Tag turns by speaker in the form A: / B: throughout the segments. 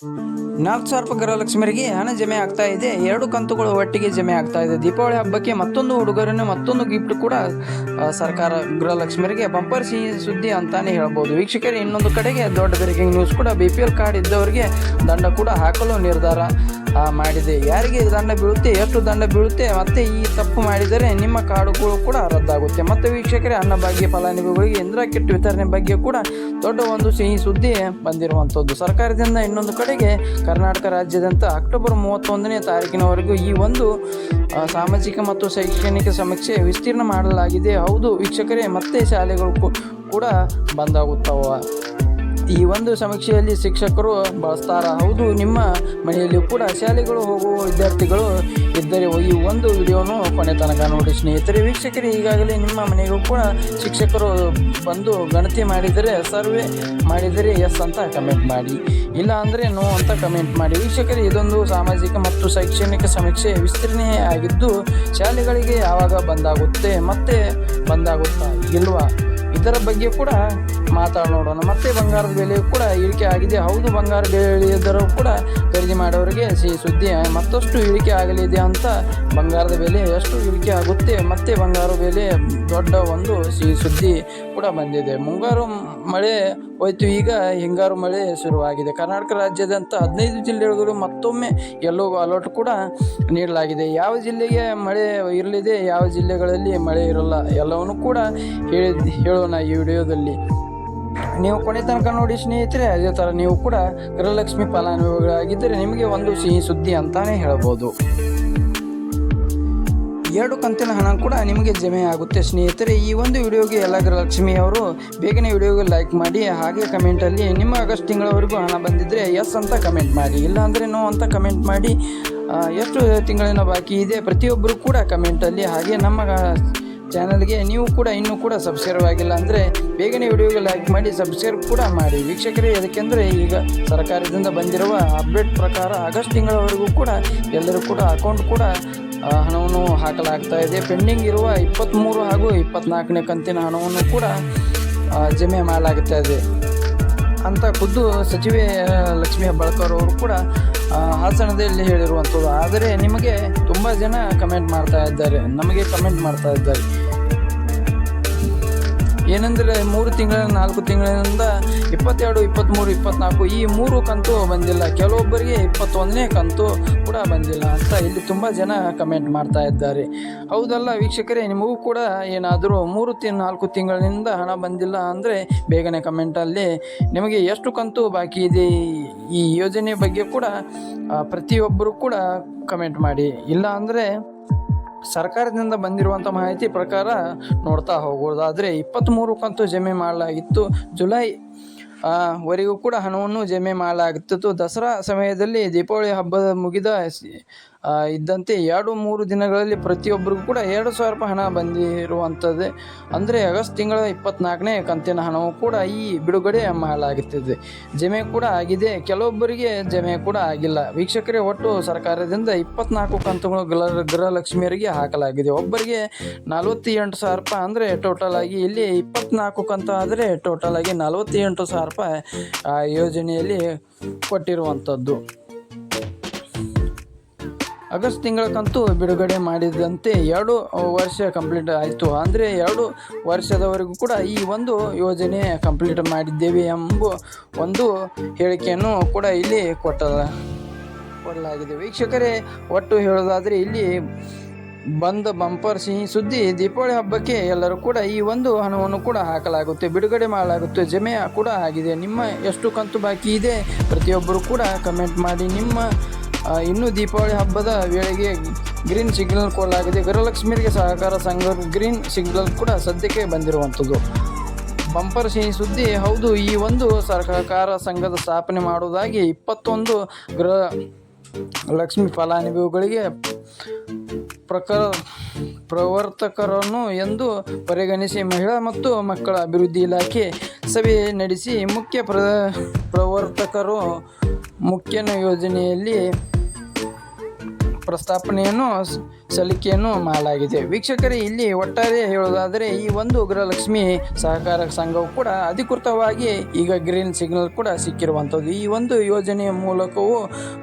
A: Mm-hmm. ನಾಲ್ಕು ಸಾವಿರ ರೂಪಾಯಿ ಗೃಹಲಕ್ಷ್ಮಿಯರಿಗೆ ಹಣ ಜಮೆ ಆಗ್ತಾ ಇದೆ. ಎರಡು ಕಂತುಗಳು ಒಟ್ಟಿಗೆ ಜಮೆ ಆಗ್ತಾ ಇದೆ. ದೀಪಾವಳಿ ಹಬ್ಬಕ್ಕೆ ಮತ್ತೊಂದು ಉಡುಗೊರೆಯನ್ನು ಮತ್ತೊಂದು ಗಿಫ್ಟ್ ಕೂಡ ಸರ್ಕಾರ ಗೃಹಲಕ್ಷ್ಮಿಯರಿಗೆ ಬಂಪರ್ ಸಿಹಿ ಸುದ್ದಿ ಅಂತಾನೆ ಹೇಳ್ಬೋದು. ವೀಕ್ಷಕರೇ, ಇನ್ನೊಂದು ಕಡೆಗೆ ದೊಡ್ಡ ಬ್ರೇಕಿಂಗ್ ನ್ಯೂಸ್ ಕೂಡ. ಬಿ ಪಿ ಎಲ್ ಕಾರ್ಡ್ ಇದ್ದವರಿಗೆ ದಂಡ ಕೂಡ ಹಾಕಲು ನಿರ್ಧಾರ ಮಾಡಿದೆ. ಯಾರಿಗೆ ದಂಡ ಬೀಳುತ್ತೆ, ಎಷ್ಟು ದಂಡ ಬೀಳುತ್ತೆ, ಮತ್ತೆ ಈ ತಪ್ಪು ಮಾಡಿದರೆ ನಿಮ್ಮ ಕಾರ್ಡುಗಳು ಕೂಡ ರದ್ದಾಗುತ್ತೆ. ಮತ್ತೆ ವೀಕ್ಷಕರೇ ಅನ್ನಭಾಗ್ಯ ಫಲಾನುಭವಿಗಳಿಗೆ ಇಂದಿರಾ ಕಿಟ್ ವಿತರಣೆ ಬಗ್ಗೆ ಕೂಡ ದೊಡ್ಡ ಒಂದು ಸಿಹಿ ಸುದ್ದಿ ಬಂದಿರುವಂಥದ್ದು. ಸರ್ಕಾರದಿಂದ ಇನ್ನೊಂದು ಕಡೆಗೆ ಕರ್ನಾಟಕ ರಾಜ್ಯದಂತ ಅಕ್ಟೋಬರ್ ಮೂವತ್ತೊಂದನೇ ತಾರೀಕಿನವರೆಗೂ ಈ ಒಂದು ಸಾಮಾಜಿಕ ಮತ್ತು ಶೈಕ್ಷಣಿಕ ಸಮೀಕ್ಷೆ ವಿಸ್ತೀರ್ಣ ಮಾಡಲಾಗಿದೆ. ಹೌದು, ವೀಕ್ಷಕರೇ, ಮತ್ತೆ ಶಾಲೆಗಳು ಕೂಡ ಬಂದಾಗುತ್ತವ. ಈ ಒಂದು ಸಮೀಕ್ಷೆಯಲ್ಲಿ ಶಿಕ್ಷಕರು ಬಳಸ್ತಾರ. ಹೌದು, ನಿಮ್ಮ ಮನೆಯಲ್ಲಿ ಕೂಡ ಶಾಲೆಗಳು ಹೋಗುವ ವಿದ್ಯಾರ್ಥಿಗಳು ಇದ್ದರೆ ಈ ಒಂದು ವಿಡಿಯೋನು ಕೊನೆ ತನಕ ನೋಡಿ ಸ್ನೇಹಿತರೆ, ವೀಕ್ಷಕರು, ಈಗಾಗಲೇ ನಿಮ್ಮ ಮನೆಗೂ ಕೂಡ ಶಿಕ್ಷಕರು ಬಂದು ಗಣತಿ ಮಾಡಿದರೆ, ಸರ್ವೆ ಮಾಡಿದರೆ ಎಸ್ ಅಂತ ಕಮೆಂಟ್ ಮಾಡಿ. ಇಲ್ಲ ಅಂದರೆ ನೋ ಅಂತ ಕಮೆಂಟ್ ಮಾಡಿ. ವೀಕ್ಷಕರು, ಇದೊಂದು ಸಾಮಾಜಿಕ ಮತ್ತು ಶೈಕ್ಷಣಿಕ ಸಮೀಕ್ಷೆ ವಿಸ್ತರಣೆ ಆಗಿದ್ದು, ಶಾಲೆಗಳಿಗೆ ಯಾವಾಗ ಬಂದಾಗುತ್ತೆ, ಮತ್ತೆ ಬಂದಾಗುತ್ತಾ ಇಲ್ವಾ? ಇದರ ಬಗ್ಗೆ ಕೂಡ ಮಾತಾಡೋಣ ಮತ್ತೆ ಬಂಗಾರದ ಬೆಲೆ ಕೂಡ ಇಳಿಕೆ ಆಗಿದೆ. ಹೌದು ಬಂಗಾರ ಬೆಲೆ ಇದ್ದರೂ ಕೂಡ ಖರೀದಿ ಮಾಡೋರಿಗೆ ಸಿಹಿ ಸುದ್ದಿ ಮತ್ತಷ್ಟು ಇಳಿಕೆ ಆಗಲಿದೆ ಅಂತ ಬಂಗಾರದ ಬೆಲೆ ಎಷ್ಟು ಇಳಿಕೆ ಆಗುತ್ತೆ, ಮತ್ತೆ ಬಂಗಾರ ಬೆಲೆ ದೊಡ್ಡ ಒಂದು ಸಿಹಿ ಸುದ್ದಿ ಕೂಡ ಬಂದಿದೆ. ಮುಂಗಾರು ಮಳೆ ಹೋಯ್ತು, ಈಗ ಹಿಂಗಾರು ಮಳೆ ಶುರುವಾಗಿದೆ. ಕರ್ನಾಟಕ ರಾಜ್ಯದಂಥ ಹದಿನೈದು ಜಿಲ್ಲೆಗಳು ಮತ್ತೊಮ್ಮೆ ಎಲ್ಲೋ ಅಲರ್ಟ್ ಕೂಡ ನೀಡಲಾಗಿದೆ. ಯಾವ ಜಿಲ್ಲೆಗೆ ಮಳೆ ಇರಲಿದೆ, ಯಾವ ಜಿಲ್ಲೆಗಳಲ್ಲಿ ಮಳೆ ಇರಲ್ಲ, ಎಲ್ಲವನ್ನು ಕೂಡ ಹೇಳಿ, ಹೇಳೋಣ ಈ ವಿಡಿಯೋದಲ್ಲಿ. ನೀವು ಕೊನೆ ತನಕ ನೋಡಿ ಸ್ನೇಹಿತರೆ, ಅದೇ ಥರ ನೀವು ಕೂಡ ಗೃಹಲಕ್ಷ್ಮಿ ಫಲಾನುಭವಿಗಳಾಗಿದ್ದರೆ ನಿಮಗೆ ಒಂದು ಸಿಹಿ ಸುದ್ದಿ ಅಂತಾನೆ ಹೇಳ್ಬೋದು. ಎರಡು ಕಂತಿನ ಹಣ ಕೂಡ ನಿಮಗೆ ಜಮೆ ಆಗುತ್ತೆ ಸ್ನೇಹಿತರೆ. ಈ ಒಂದು ವಿಡಿಯೋಗೆ ಎಲ್ಲ ಗೃಹಲಕ್ಷ್ಮಿ ಅವರು ಬೇಗನೆ ವಿಡಿಯೋಗೆ ಲೈಕ್ ಮಾಡಿ, ಹಾಗೆ ಕಮೆಂಟಲ್ಲಿ ನಿಮ್ಮ ಆಗಸ್ಟ್ ತಿಂಗಳವರೆಗೂ ಹಣ ಬಂದಿದ್ದರೆ ಎಸ್ ಅಂತ ಕಮೆಂಟ್ ಮಾಡಿ ಇಲ್ಲ ಅಂದರೆ ನೋ ಅಂತ ಕಮೆಂಟ್ ಮಾಡಿ ಎಷ್ಟು ತಿಂಗಳಿನ ಬಾಕಿ ಇದೆ ಪ್ರತಿಯೊಬ್ಬರು ಕೂಡ ಕಮೆಂಟಲ್ಲಿ ಹಾಗೆ ನಮ್ಮ ಚಾನಲ್ಗೆ ನೀವು ಕೂಡ ಇನ್ನೂ ಕೂಡ ಸಬ್ಸ್ಕ್ರೈಬ್ ಆಗಿಲ್ಲ ಅಂದರೆ ಬೇಗನೆ ವಿಡಿಯೋಗೆ ಲೈಕ್ ಮಾಡಿ ಸಬ್ಸ್ಕ್ರೈಬ್ ಕೂಡ ಮಾಡಿ. ವೀಕ್ಷಕರೇ, ಯಾಕೆಂದರೆ ಈಗ ಸರ್ಕಾರದಿಂದ ಬಂದಿರುವ ಅಪ್ಡೇಟ್ ಪ್ರಕಾರ ಆಗಸ್ಟ್ ತಿಂಗಳವರೆಗೂ ಕೂಡ ಎಲ್ಲರೂ ಕೂಡ ಅಕೌಂಟ್ ಕೂಡ ಹಣವನ್ನು ಹಾಕಲಾಗ್ತಾ ಇದೆ. ಪೆಂಡಿಂಗ್ ಇರುವ ಇಪ್ಪತ್ತ್ಮೂರು ಹಾಗೂ ಇಪ್ಪತ್ನಾಲ್ಕನೇ ಕಂತಿನ ಹಣವನ್ನು ಕೂಡ ಜಮೆ ಮಾಡಲಾಗ್ತಾ ಅಂತ ಖುದ್ದು ಸಚಿವೆ ಲಕ್ಷ್ಮೀ ಹೆಬ್ಬಾಳ್ಕರ್ ಅವರು ಕೂಡ ಹಾಸನದಲ್ಲಿ ಹೇಳಿರುವಂಥದ್ದು. ಆದರೆ ನಿಮಗೆ ತುಂಬ ಜನ ಕಮೆಂಟ್ ಮಾಡ್ತಾ ಇದ್ದಾರೆ, ನಮಗೆ ಕಮೆಂಟ್ ಮಾಡ್ತಾ ಇದ್ದಾರೆ. ಏನೆಂದರೆ ಮೂರು ತಿಂಗಳ, ನಾಲ್ಕು ತಿಂಗಳಿಂದ ಇಪ್ಪತ್ತೆರಡು ಇಪ್ಪತ್ತ್ಮೂರು ಇಪ್ಪತ್ತ್ನಾಲ್ಕು ಈ ಮೂರು ಕಂತು ಬಂದಿಲ್ಲ. ಕೆಲವೊಬ್ಬರಿಗೆ ಇಪ್ಪತ್ತೊಂದನೇ ಕಂತು ಕೂಡ ಬಂದಿಲ್ಲ ಅಂತ ಇಲ್ಲಿ ತುಂಬ ಜನ ಕಮೆಂಟ್ ಮಾಡ್ತಾ ಇದ್ದಾರೆ. ಹೌದಲ್ಲ ವೀಕ್ಷಕರೇ, ನಿಮಗೂ ಕೂಡ ಏನಾದರೂ ಮೂರು ತಿ, ನಾಲ್ಕು ತಿಂಗಳಿನಿಂದ ಹಣ ಬಂದಿಲ್ಲ ಅಂದರೆ ಬೇಗನೆ ಕಮೆಂಟಲ್ಲಿ ನಿಮಗೆ ಎಷ್ಟು ಕಂತು ಬಾಕಿ ಇದೆ? ಈ ಯೋಜನೆ ಬಗ್ಗೆ ಕೂಡ ಪ್ರತಿಯೊಬ್ಬರು ಕೂಡ ಕಮೆಂಟ್ ಮಾಡಿ. ಇಲ್ಲ ಅಂದರೆ ಸರ್ಕಾರದಿಂದ ಬಂದಿರುವಂಥ ಮಾಹಿತಿ ಪ್ರಕಾರ ನೋಡ್ತಾ ಹೋಗೋದಾದರೆ ಇಪ್ಪತ್ತ್ಮೂರು ಕಂತು ಜಮೆ ಮಾಡಲಾಗಿತ್ತು. ಜುಲೈ ವರೆಗೂ ಕೂಡ ಹಣವನ್ನು ಜಮೆ ಮಾಡಲಾಗುತ್ತಿತ್ತು ದಸರಾ ಸಮಯದಲ್ಲಿ ದೀಪಾವಳಿ ಹಬ್ಬದ ಮುಗಿದ ಇದ್ದಂತೆ ಎರಡು ಮೂರು ದಿನಗಳಲ್ಲಿ ಪ್ರತಿಯೊಬ್ಬರಿಗೂ ಕೂಡ ಎರಡು ಸಾವಿರ ರೂಪಾಯಿ ಹಣ ಬಂದಿರುವಂಥದ್ದು. ಅಂದರೆ ಆಗಸ್ಟ್ ತಿಂಗಳ ಇಪ್ಪತ್ನಾಲ್ಕನೇ ಕಂತಿನ ಹಣವು ಕೂಡ ಈ ಬಿಡುಗಡೆ ಮಾಡಲಾಗುತ್ತಿದೆ. ಜಮೆ ಕೂಡ ಆಗಿದೆ. ಕೆಲವೊಬ್ಬರಿಗೆ ಜಮೆ ಕೂಡ ಆಗಿಲ್ಲ. ವೀಕ್ಷಕರೇ, ಒಟ್ಟು ಸರ್ಕಾರದಿಂದ ಇಪ್ಪತ್ನಾಲ್ಕು ಕಂತುಗಳು ಗೃಹ, ಗೃಹಲಕ್ಷ್ಮಿಯರಿಗೆ ಹಾಕಲಾಗಿದೆ. ಒಬ್ಬರಿಗೆ ನಲವತ್ತೆಂಟು ಸಾವಿರ ರೂಪಾಯಿ ಅಂದರೆ ಟೋಟಲ್ ಆಗಿ ಇಲ್ಲಿ ಇಪ್ಪತ್ನಾಲ್ಕು ಕಂತು ಆದರೆ ಟೋಟಲ್ ಆಗಿ ನಲವತ್ತೆಂಟು ಸಾವಿರ ರೂಪಾಯಿ ಆ ಯೋಜನೆಯಲ್ಲಿ ಕೊಟ್ಟಿರುವಂಥದ್ದು. ಆಗಸ್ಟ್ ತಿಂಗಳಕ್ಕಂತೂ ಬಿಡುಗಡೆ ಮಾಡಿದಂತೆ ಎರಡು ವರ್ಷ ಕಂಪ್ಲೀಟ್ ಆಯಿತು. ಅಂದರೆ ಎರಡು ವರ್ಷದವರೆಗೂ ಕೂಡ ಈ ಒಂದು ಯೋಜನೆ ಕಂಪ್ಲೀಟ್ ಮಾಡಿದ್ದೇವೆ ಎಂಬ ಒಂದು ಹೇಳಿಕೆಯನ್ನು ಕೂಡ ಇಲ್ಲಿ ಕೊಟ್ಟ ಕೊಡಲಾಗಿದೆ. ವೀಕ್ಷಕರೇ, ಒಟ್ಟು ಹೇಳೋದಾದರೆ ಇಲ್ಲಿ ಬಂದ ಬಂಪರ್ ಸಿಹಿ ಸುದ್ದಿ ದೀಪಾವಳಿ ಹಬ್ಬಕ್ಕೆ ಎಲ್ಲರೂ ಕೂಡ ಈ ಒಂದು ಹಣವನ್ನು ಕೂಡ ಹಾಕಲಾಗುತ್ತೆ. ಬಿಡುಗಡೆ ಮಾಡಲಾಗುತ್ತೆ. ಜಮೆ ಕೂಡ ಆಗಿದೆ. ನಿಮ್ಮ ಎಷ್ಟು ಕಂತು ಬಾಕಿ ಇದೆ? ಪ್ರತಿಯೊಬ್ಬರು ಕೂಡ ಕಮೆಂಟ್ ಮಾಡಿ. ನಿಮ್ಮ ಇನ್ನೂ ದೀಪಾವಳಿ ಹಬ್ಬದ ವೇಳೆಗೆ ಗ್ರೀನ್ ಸಿಗ್ನಲ್ ಕೊಡಲಾಗಿದೆ. ಗೃಹಲಕ್ಷ್ಮಿಯರಿಗೆ ಸಹಕಾರ ಸಂಘ ಗ್ರೀನ್ ಸಿಗ್ನಲ್ ಕೂಡ ಸದ್ಯಕ್ಕೆ ಬಂದಿರುವಂಥದ್ದು. ಬಂಪರ್ ಸಿಹಿ ಸುದ್ದಿ, ಹೌದು, ಈ ಒಂದು ಸಹಕಾರ ಸಂಘದ ಸ್ಥಾಪನೆ ಮಾಡುವುದಾಗಿ ಇಪ್ಪತ್ತೊಂದು ಗೃಹ ಲಕ್ಷ್ಮಿ ಫಲಾನುಭವಿಗಳಿಗೆ ಪ್ರಕಾರ ಪ್ರವರ್ತಕರನ್ನು ಎಂದು ಪರಿಗಣಿಸಿ ಮಹಿಳಾ ಮತ್ತು ಮಕ್ಕಳ ಅಭಿವೃದ್ಧಿ ಇಲಾಖೆ ಸಭೆ ನಡೆಸಿ ಮುಖ್ಯ ಪ್ರ, ಪ್ರವರ್ತಕರು ಮುಖ್ಯನ ಯೋಜನೆಯಲ್ಲಿ ಪ್ರಸ್ತಾಪನೆಯನ್ನು, ಸಲ್ಲಿಕೆಯನ್ನು ಮಾಡಲಾಗಿದೆ. ವೀಕ್ಷಕರೇ, ಇಲ್ಲಿ ಒಟ್ಟಾರೆ ಹೇಳೋದಾದರೆ ಈ ಒಂದು ಗೃಹಲಕ್ಷ್ಮಿ ಸಹಕಾರ ಸಂಘವು ಕೂಡ ಅಧಿಕೃತವಾಗಿ ಈಗ ಗ್ರೀನ್ ಸಿಗ್ನಲ್ ಕೂಡ ಸಿಕ್ಕಿರುವಂಥದ್ದು. ಈ ಒಂದು ಯೋಜನೆಯ ಮೂಲಕವೂ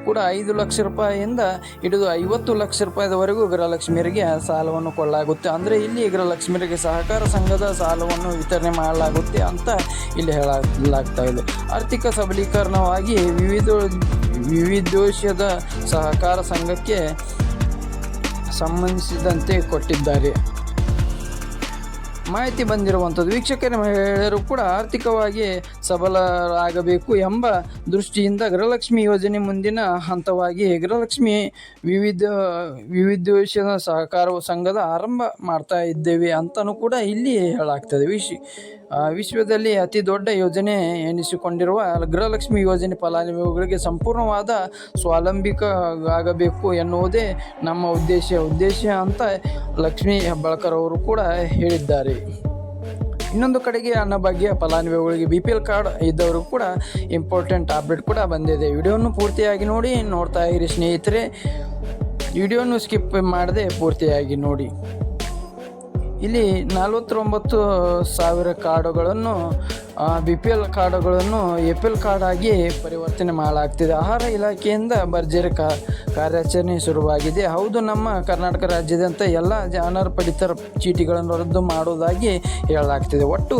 A: ಕೂಡ ಐದು ಲಕ್ಷ ರೂಪಾಯಿಯಿಂದ ಹಿಡಿದು ಐವತ್ತು ಲಕ್ಷ ರೂಪಾಯಿದವರೆಗೂ ಗೃಹಲಕ್ಷ್ಮಿಯರಿಗೆ ಸಾಲವನ್ನು ಕೊಡಲಾಗುತ್ತೆ. ಅಂದರೆ, ಇಲ್ಲಿ ಗೃಹಲಕ್ಷ್ಮಿಯರಿಗೆ ಸಹಕಾರ ಸಂಘದ ಸಾಲವನ್ನು ವಿತರಣೆ ಮಾಡಲಾಗುತ್ತೆ ಅಂತ ಇಲ್ಲಿ ಹೇಳಲಾಗ್ತಾ ಇದೆ. ಆರ್ಥಿಕ ಸಬಲೀಕರಣವಾಗಿ ವಿವಿಧ ವಿವಿಧೋಷದ ಸಹಕಾರ ಸಂಘಕ್ಕೆ ಸಂಬಂಧಿಸಿದಂತೆ ಕೊಟ್ಟಿದ್ದಾರೆ. ಮಾಹಿತಿ ಬಂದಿರುವಂಥದ್ದು, ವೀಕ್ಷಕರ, ಮಹಿಳೆಯರು ಕೂಡ ಆರ್ಥಿಕವಾಗಿ ಸಬಲರಾಗಬೇಕು ಎಂಬ ದೃಷ್ಟಿಯಿಂದ ಗೃಹಲಕ್ಷ್ಮಿ ಯೋಜನೆ ಮುಂದಿನ ಹಂತವಾಗಿ ಗೃಹಲಕ್ಷ್ಮಿ ವಿವಿಧ, ವಿವಿಧೋಷದ ಸಹಕಾರ ಸಂಘದ ಆರಂಭ ಮಾಡ್ತಾ ಇದ್ದೇವೆ ಅಂತಲೂ ಕೂಡ ಇಲ್ಲಿ ಹೇಳಾಗ್ತದೆ ವಿಶ್ ವಿಶ್ವದಲ್ಲಿ ಅತಿ ದೊಡ್ಡ ಯೋಜನೆ ಎನಿಸಿಕೊಂಡಿರುವ ಗೃಹಲಕ್ಷ್ಮಿ ಯೋಜನೆ ಫಲಾನುಭವಿಗಳಿಗೆ ಸಂಪೂರ್ಣವಾದ ಸ್ವಾವಲಂಬಿಕ ಆಗಬೇಕು ಎನ್ನುವುದೇ ನಮ್ಮ ಉದ್ದೇಶ ಉದ್ದೇಶ ಅಂತ ಲಕ್ಷ್ಮೀ ಹೆಬ್ಬಾಳ್ಕರ್ ಅವರು ಕೂಡ ಹೇಳಿದ್ದಾರೆ. ಇನ್ನೊಂದು ಕಡೆಗೆ ಅನ್ನಭಾಗ್ಯ ಫಲಾನುಭವಿಗಳಿಗೆ ಬಿ ಪಿ ಎಲ್ ಕಾರ್ಡ್ ಇದ್ದವರು ಕೂಡ ಇಂಪಾರ್ಟೆಂಟ್ ಅಪ್ಡೇಟ್ ಕೂಡ ಬಂದಿದೆ. ವಿಡಿಯೋವನ್ನು ಪೂರ್ತಿಯಾಗಿ ನೋಡಿ, ನೋಡ್ತಾ ಇರಿ ಸ್ನೇಹಿತರೆ. ವಿಡಿಯೋನು ಸ್ಕಿಪ್ ಮಾಡದೆ ಪೂರ್ತಿಯಾಗಿ ನೋಡಿ. ಇಲ್ಲಿ ನಲವತ್ತೊಂಬತ್ತು ಸಾವಿರ ಕಾರ್ಡುಗಳನ್ನು ಬಿ ಪಿ ಎಲ್ ಕಾರ್ಡುಗಳನ್ನು ಎ ಪಿ ಎಲ್ ಕಾರ್ಡ್ ಪರಿವರ್ತನೆ ಮಾಡಲಾಗ್ತಿದೆ. ಆಹಾರ ಇಲಾಖೆಯಿಂದ ಭರ್ಜರಿ ಕಾ, ಕಾರ್ಯಾಚರಣೆ ಶುರುವಾಗಿದೆ. ಹೌದು, ನಮ್ಮ ಕರ್ನಾಟಕ ರಾಜ್ಯದಂತ ಎಲ್ಲ ಜಾನರ್ ಪಡಿತರ ಚೀಟಿಗಳನ್ನು ರದ್ದು ಮಾಡುವುದಾಗಿ ಹೇಳಲಾಗ್ತಿದೆ. ಒಟ್ಟು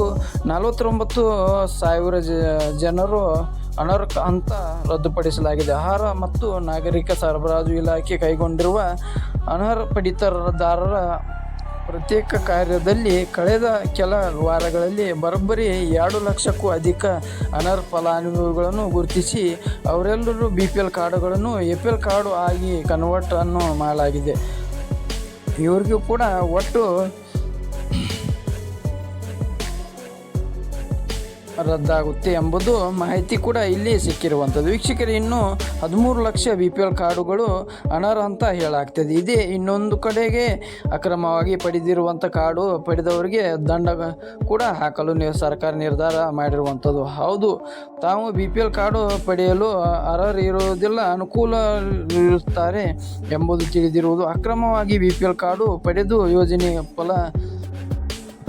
A: ನಲವತ್ತೊಂಬತ್ತು ಸಾವಿರ ಜನರು ಅನರ್ಹ ಅಂತ ರದ್ದುಪಡಿಸಲಾಗಿದೆ. ಆಹಾರ ಮತ್ತು ನಾಗರಿಕ ಸರಬರಾಜು ಇಲಾಖೆ ಕೈಗೊಂಡಿರುವ ಅನರ್ಹ ಪಡಿತರದಾರರ ಪ್ರತ್ಯೇಕ ಕಾರ್ಯದಲ್ಲಿ ಕಳೆದ ಕೆಲ ವಾರಗಳಲ್ಲಿ ಬರೋಬ್ಬರಿ ಎರಡು ಲಕ್ಷಕ್ಕೂ ಅಧಿಕ ಅನರ್ಹ ಫಲಾನುಭವಿಗಳನ್ನು ಗುರುತಿಸಿ, ಅವರೆಲ್ಲರೂ ಬಿ ಪಿ ಎಲ್ ಕಾರ್ಡುಗಳನ್ನು ಎ ಪಿ ಎಲ್ ಕಾರ್ಡು ಆಗಿ ಕನ್ವರ್ಟನ್ನು ಮಾಡಲಾಗಿದೆ. ಇವ್ರಿಗೂ ಕೂಡ ಒಟ್ಟು ರದ್ದಾಗುತ್ತೆ ಎಂಬುದು ಮಾಹಿತಿ ಕೂಡ ಇಲ್ಲಿ ಸಿಕ್ಕಿರುವಂಥದ್ದು. ವೀಕ್ಷಕರು, ಇನ್ನು ಹದಿಮೂರು ಲಕ್ಷ ಬಿ ಪಿ ಎಲ್ ಕಾರ್ಡುಗಳು ಅನರ್ಹ ಅಂತ ಹೇಳಾಗ್ತದೆ ಇದೇ ಇನ್ನೊಂದು ಕಡೆಗೆ ಅಕ್ರಮವಾಗಿ ಪಡೆದಿರುವಂಥ ಕಾರ್ಡು ಪಡೆದವರಿಗೆ ದಂಡ ಕೂಡ ಹಾಕಲು ಸರ್ಕಾರ ನಿರ್ಧಾರ ಮಾಡಿರುವಂಥದ್ದು. ಹೌದು, ತಾವು ಬಿ ಪಿ ಎಲ್ ಕಾರ್ಡು ಪಡೆಯಲು ಅರ್ಹರು ಇರುವುದಿಲ್ಲ ಅನುಕೂಲ ಇರುತ್ತಾರೆ ಎಂಬುದು ತಿಳಿದಿರುವುದು. ಅಕ್ರಮವಾಗಿ ಬಿ ಪಿ ಎಲ್ ಕಾರ್ಡು ಪಡೆದು ಯೋಜನೆ ಫಲ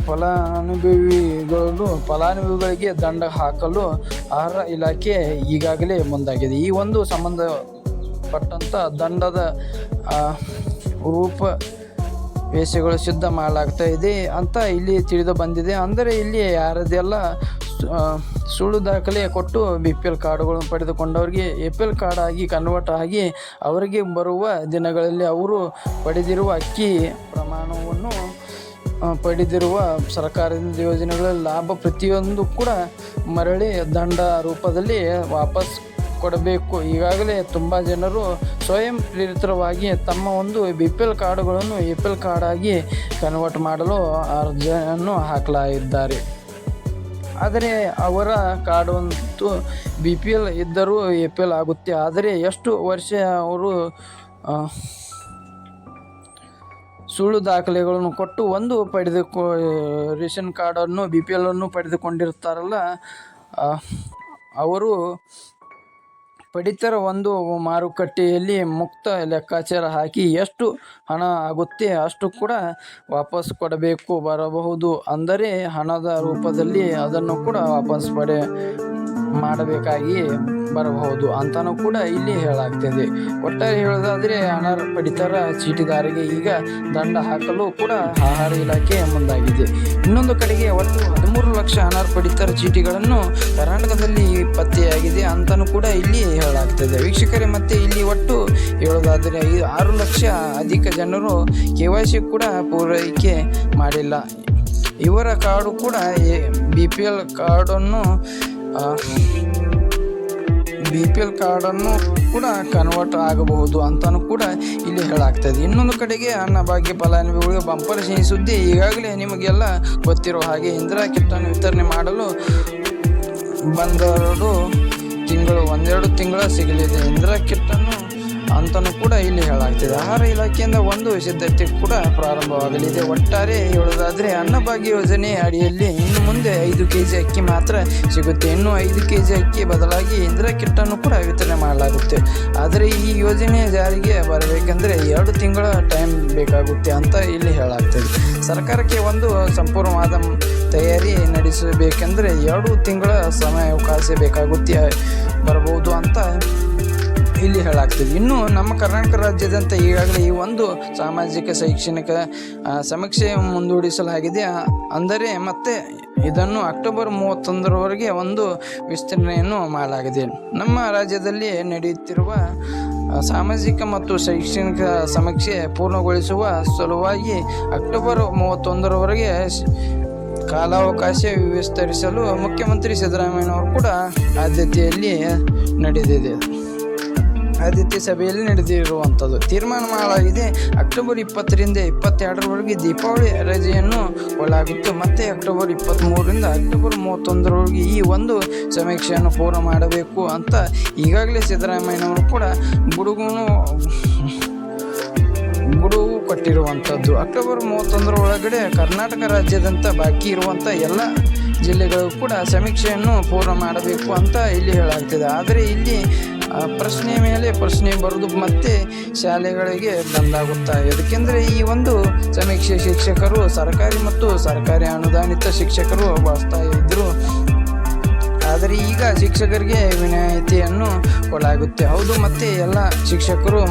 A: ಫಲಾನುಭವಿಗಳು, ಫಲಾನುಭವಿಗಳಿಗೆ ದಂಡ ಹಾಕಲು ಆಹಾರ ಇಲಾಖೆ ಈಗಾಗಲೇ ಮುಂದಾಗಿದೆ. ಈ ಒಂದು ಸಂಬಂಧಪಟ್ಟಂಥ ದಂಡದ ರೂಪ ವೇಷಗಳು ಸಿದ್ಧ ಮಾಡಲಾಗ್ತಾ ಇದೆ ಅಂತ ಇಲ್ಲಿ ತಿಳಿದು ಬಂದಿದೆ. ಅಂದರೆ ಇಲ್ಲಿ ಯಾರದೆಲ್ಲ ಸುಳ್ಳು ದಾಖಲೆ ಕೊಟ್ಟು ಬಿ ಪಿ ಎಲ್ ಕಾರ್ಡುಗಳನ್ನು ಪಡೆದುಕೊಂಡವರಿಗೆ ಎ ಪಿ ಎಲ್ ಕಾರ್ಡ್ ಆಗಿ ಕನ್ವರ್ಟ್ ಆಗಿ ಅವರಿಗೆ ಬರುವ ದಿನಗಳಲ್ಲಿ ಅವರು ಪಡೆದಿರುವ ಅಕ್ಕಿ ಪ್ರಮಾಣವನ್ನು ಪಡೆದಿರುವ ಸರ್ಕಾರದಿಂದ ಯೋಜನೆಗಳ ಲಾಭ ಪ್ರತಿಯೊಂದು ಕೂಡ ಮರಳಿ ದಂಡ ರೂಪದಲ್ಲಿ ವಾಪಸ್ ಕೊಡಬೇಕು. ಈಗಾಗಲೇ ತುಂಬ ಜನರು ಸ್ವಯಂ ಪ್ರೇರಿತವಾಗಿ ತಮ್ಮ ಒಂದು ಬಿ ಪಿ ಎಲ್ ಕಾರ್ಡುಗಳನ್ನು ಎ ಪಿ ಎಲ್ ಕಾರ್ಡಾಗಿ ಕನ್ವರ್ಟ್ ಮಾಡಲು ಅರ್ಜಿಯನ್ನು ಹಾಕಲಾಗಿದ್ದಾರೆ. ಆದರೆ ಅವರ ಕಾರ್ಡ್ ಒಂದು ಬಿ ಪಿ ಎಲ್ ಇದ್ದರೂ ಎ ಪಿ ಎಲ್ ಆಗುತ್ತೆ. ಆದರೆ ಎಷ್ಟು ವರ್ಷ ಅವರು ಸುಳ್ಳು ದಾಖಲೆಗಳನ್ನು ಕೊಟ್ಟು ಒಂದು ಪಡೆದುಕೊ, ರೇಷನ್ ಕಾರ್ಡನ್ನು ಬಿ ಪಿ ಎಲ್ಲನ್ನು ಪಡೆದುಕೊಂಡಿರ್ತಾರಲ್ಲ ಅವರು ಪಡಿತರ ಒಂದು ಮಾರುಕಟ್ಟೆಯಲ್ಲಿ ಮುಕ್ತ ಲೆಕ್ಕಾಚಾರ ಹಾಕಿ ಎಷ್ಟು ಹಣ ಆಗುತ್ತೆ ಅಷ್ಟು ಕೂಡ ವಾಪಸ್ ಕೊಡಬೇಕು, ಬರಬಹುದು, ಅಂದರೆ ಹಣದ ರೂಪದಲ್ಲಿ ಅದನ್ನು ಕೂಡ ವಾಪಸ್ ಪಡೆ ಮಾಡಬೇಕಾಗಿ ಬರಬಹುದು ಅಂತಲೂ ಕೂಡ ಇಲ್ಲಿ ಹೇಳಲಾಗ್ತದೆ. ಒಟ್ಟಾರೆ ಹೇಳೋದಾದರೆ ಅನರ್ಹ ಪಡಿತರ ಚೀಟಿದಾರಿಗೆ ಈಗ ದಂಡ ಹಾಕಲು ಕೂಡ ಆಹಾರ ಇಲಾಖೆ ಮುಂದಾಗಿದೆ. ಇನ್ನೊಂದು ಕಡೆಗೆ ಒಟ್ಟು ಹದಿಮೂರು ಲಕ್ಷ ಅನರ್ಹ ಪಡಿತರ ಚೀಟಿಗಳನ್ನು ಕರ್ನಾಟಕದಲ್ಲಿ ಪತ್ತೆಯಾಗಿದೆ ಅಂತಲೂ ಕೂಡ ಇಲ್ಲಿ ಹೇಳಲಾಗ್ತದೆ. ವೀಕ್ಷಕರೇ, ಮತ್ತೆ ಇಲ್ಲಿ ಒಟ್ಟು ಹೇಳೋದಾದರೆ ಆರು ಲಕ್ಷ ಅಧಿಕ ಜನರು ಕೆ ವೈ ಸಿ ಕೂಡ ಪೂರೈಕೆ ಮಾಡಿಲ್ಲ. ಇವರ ಕಾರ್ಡು ಕೂಡ ಬಿ ಪಿ ಎಲ್ ಕಾರ್ಡನ್ನು ಬಿ ಪಿ ಎಲ್ ಕಾರ್ಡನ್ನು ಕೂಡ ಕನ್ವರ್ಟ್ ಆಗಬಹುದು ಅಂತಲೂ ಕೂಡ ಇಲ್ಲಿ ಹೇಳಾಗ್ತದೆ ಇನ್ನೊಂದು ಕಡೆಗೆ ಅನ್ನಭಾಗ್ಯ ಫಲಾನುಭವಿಗಳಿಗೆ ಬಂಪರ್ ಸಿಹಿ ಸುದ್ದಿ ಈಗಾಗಲೇ ನಿಮಗೆಲ್ಲ ಗೊತ್ತಿರೋ ಹಾಗೆ ಇಂದಿರಾ ಕಿಟ್ಟನ್ನು ವಿತರಣೆ ಮಾಡಲು ಬಂದೆರಡು ತಿಂಗಳು ಒಂದೆರಡು ತಿಂಗಳ ಸಿಗಲಿದೆ. ಇಂದಿರಾ ಕಿಟ್ಟನ್ನು ಅಂತಲೂ ಕೂಡ ಇಲ್ಲಿ ಹೇಳಾಗ್ತಿದೆ ಆಹಾರ ಇಲಾಖೆಯಿಂದ ಒಂದು ಸಿದ್ಧತೆ ಕೂಡ ಪ್ರಾರಂಭವಾಗಲಿದೆ. ಒಟ್ಟಾರೆ ಹೇಳೋದಾದರೆ ಅನ್ನಭಾಗ್ಯ ಯೋಜನೆ ಅಡಿಯಲ್ಲಿ ಇನ್ನು ಮುಂದೆ ಐದು ಕೆ ಜಿ ಅಕ್ಕಿ ಮಾತ್ರ ಸಿಗುತ್ತೆ. ಇನ್ನು ಐದು ಕೆ ಜಿ ಅಕ್ಕಿ ಬದಲಾಗಿ ಇಂದಿರಾ ಕಿಟ್ಟನ್ನು ಕೂಡ ವಿತರಣೆ ಮಾಡಲಾಗುತ್ತೆ. ಆದರೆ ಈ ಯೋಜನೆ ಜಾರಿಗೆ ಬರಬೇಕೆಂದರೆ ಎರಡು ತಿಂಗಳ ಟೈಮ್ ಬೇಕಾಗುತ್ತೆ ಅಂತ ಇಲ್ಲಿ ಹೇಳಾಗ್ತದೆ ಸರ್ಕಾರಕ್ಕೆ ಒಂದು ಸಂಪೂರ್ಣವಾದ ತಯಾರಿ ನಡೆಸಬೇಕೆಂದರೆ ಎರಡು ತಿಂಗಳ ಸಮಯ ಅವಕಾಶ ಬೇಕಾಗುತ್ತೆ, ಬರಬಹುದು ಅಂತ ಇಲ್ಲಿ ಹೇಳಾಗ್ತದೆ. ಇನ್ನು ನಮ್ಮ ಕರ್ನಾಟಕ ರಾಜ್ಯದಂತ ಈಗಾಗಲೇ ಈ ಒಂದು ಸಾಮಾಜಿಕ, ಶೈಕ್ಷಣಿಕ ಸಮೀಕ್ಷೆ ಮುಂದೂಡಿಸಲಾಗಿದೆ. ಅಂದರೆ ಮತ್ತೆ ಇದನ್ನು ಅಕ್ಟೋಬರ್ ಮೂವತ್ತೊಂದರವರೆಗೆ ಒಂದು ವಿಸ್ತರಣೆಯನ್ನು ಮಾಡಲಾಗಿದೆ. ನಮ್ಮ ರಾಜ್ಯದಲ್ಲಿ ನಡೆಯುತ್ತಿರುವ ಸಾಮಾಜಿಕ ಮತ್ತು ಶೈಕ್ಷಣಿಕ ಸಮೀಕ್ಷೆ ಪೂರ್ಣಗೊಳಿಸುವ ಸಲುವಾಗಿ ಅಕ್ಟೋಬರ್ ಮೂವತ್ತೊಂದರವರೆಗೆ ಕಾಲಾವಕಾಶ ವಿಸ್ತರಿಸಲು ಮುಖ್ಯಮಂತ್ರಿ ಸಿದ್ದರಾಮಯ್ಯನವರು ಕೂಡ ಆದ್ಯತೆಯಲ್ಲಿ ನಡೆದಿದೆ. ಆದ್ಯತೆ ಸಭೆಯಲ್ಲಿ ನಡೆದಿರುವಂಥದ್ದು. ತೀರ್ಮಾನ ಮಾಡಲಾಗಿದೆ ಅಕ್ಟೋಬರ್ ಇಪ್ಪತ್ತರಿಂದ ಇಪ್ಪತ್ತೆರಡರವರೆಗೆ ದೀಪಾವಳಿ ರಜೆಯನ್ನು ಕೊಡಲಾಗಿತ್ತು. ಮತ್ತೆ ಅಕ್ಟೋಬರ್ ಇಪ್ಪತ್ತ್ಮೂರರಿಂದ ಅಕ್ಟೋಬರ್ ಮೂವತ್ತೊಂದರವರೆಗೆ ಈ ಒಂದು ಸಮೀಕ್ಷೆಯನ್ನು ಪೂರ್ಣ ಮಾಡಬೇಕು ಅಂತ ಈಗಾಗಲೇ ಸಿದ್ದರಾಮಯ್ಯನವರು ಕೂಡ ಗುಡುಗುನು ಗುಡುವು ಕೊಟ್ಟಿರುವಂಥದ್ದು. ಅಕ್ಟೋಬರ್ ಮೂವತ್ತೊಂದರ ಒಳಗಡೆ ಕರ್ನಾಟಕ ರಾಜ್ಯದಂತ ಬಾಕಿ ಇರುವಂಥ ಎಲ್ಲ ಜಿಲ್ಲೆಗಳು ಕೂಡ ಸಮೀಕ್ಷೆಯನ್ನು ಪೂರ್ಣ ಮಾಡಬೇಕು ಅಂತ ಇಲ್ಲಿ ಹೇಳಾಗ್ತಿದೆ ಆದರೆ ಇಲ್ಲಿ ಪ್ರಶ್ನೆ ಮೇಲೆ ಪ್ರಶ್ನೆ ಬರೆದು ಮತ್ತೆ ಶಾಲೆಗಳಿಗೆ ಬಂದಾಗುತ್ತಾ ಏಕೆಂದರೆ ಈ ಒಂದು ಸಮೀಕ್ಷೆ ಶಿಕ್ಷಕರು, ಸರ್ಕಾರಿ ಮತ್ತು ಸರ್ಕಾರಿ ಅನುದಾನಿತ ಶಿಕ್ಷಕರು ಬಳಸ್ತಾ ಇದ್ದರು ಆದರೆ ಈಗ ಶಿಕ್ಷಕರಿಗೆ ವಿನಾಯಿತಿಯನ್ನು ಕೊಡಲಾಗುತ್ತೆ. ಹೌದು, ಮತ್ತೆ ಎಲ್ಲ ಶಿಕ್ಷಕರು